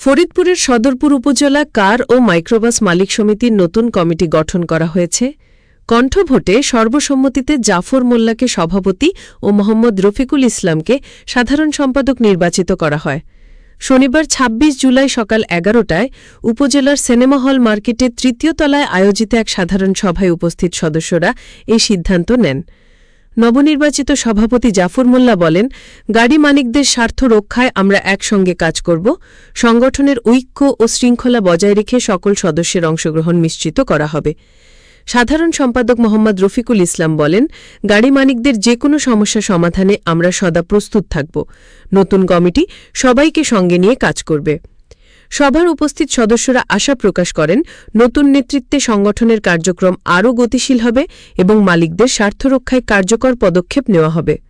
ফরিদপুরের সদরপুর উপজেলা কার ও মাইক্রোবাস মালিক সমিতির নতুন কমিটি গঠন করা হয়েছে। কণ্ঠভোটে সর্বসম্মতিতে জাফর মোল্লাকে সভাপতি ও মোহাম্মদ রফিকুল ইসলামকে সাধারণ সম্পাদক নির্বাচিত করা হয়। শনিবার ২৬ জুলাই সকাল এগারোটায় উপজেলার সিনেমা হল মার্কেটের তৃতীয় তলায় আয়োজিত এক সাধারণ সভায় উপস্থিত সদস্যরা এই সিদ্ধান্ত নেন। নবনির্বাচিত সভাপতি জাফর মোল্লা বলেন, গাড়ি মালিকদের স্বার্থ রক্ষায় আমরা একসঙ্গে কাজ করব, সংগঠনের ঐক্য ও শৃঙ্খলা বজায় রেখে সকল সদস্যের অংশগ্রহণ নিশ্চিত করা হবে। সাধারণ সম্পাদক মোহাম্মদ রফিকুল ইসলাম বলেন, গাড়ি মালিকদের যে কোনো সমস্যা সমাধানে আমরা সদা প্রস্তুত থাকব। নতুন কমিটি সবাইকে সঙ্গে নিয়ে কাজ করবে। সভার উপস্থিত সদস্যরা আশা প্রকাশ করেন, নতুন নেতৃত্বে সংগঠনের কার্যক্রম আরও গতিশীল হবে এবং মালিকদের স্বার্থ রক্ষায় কার্যকর পদক্ষেপ নেওয়া হবে।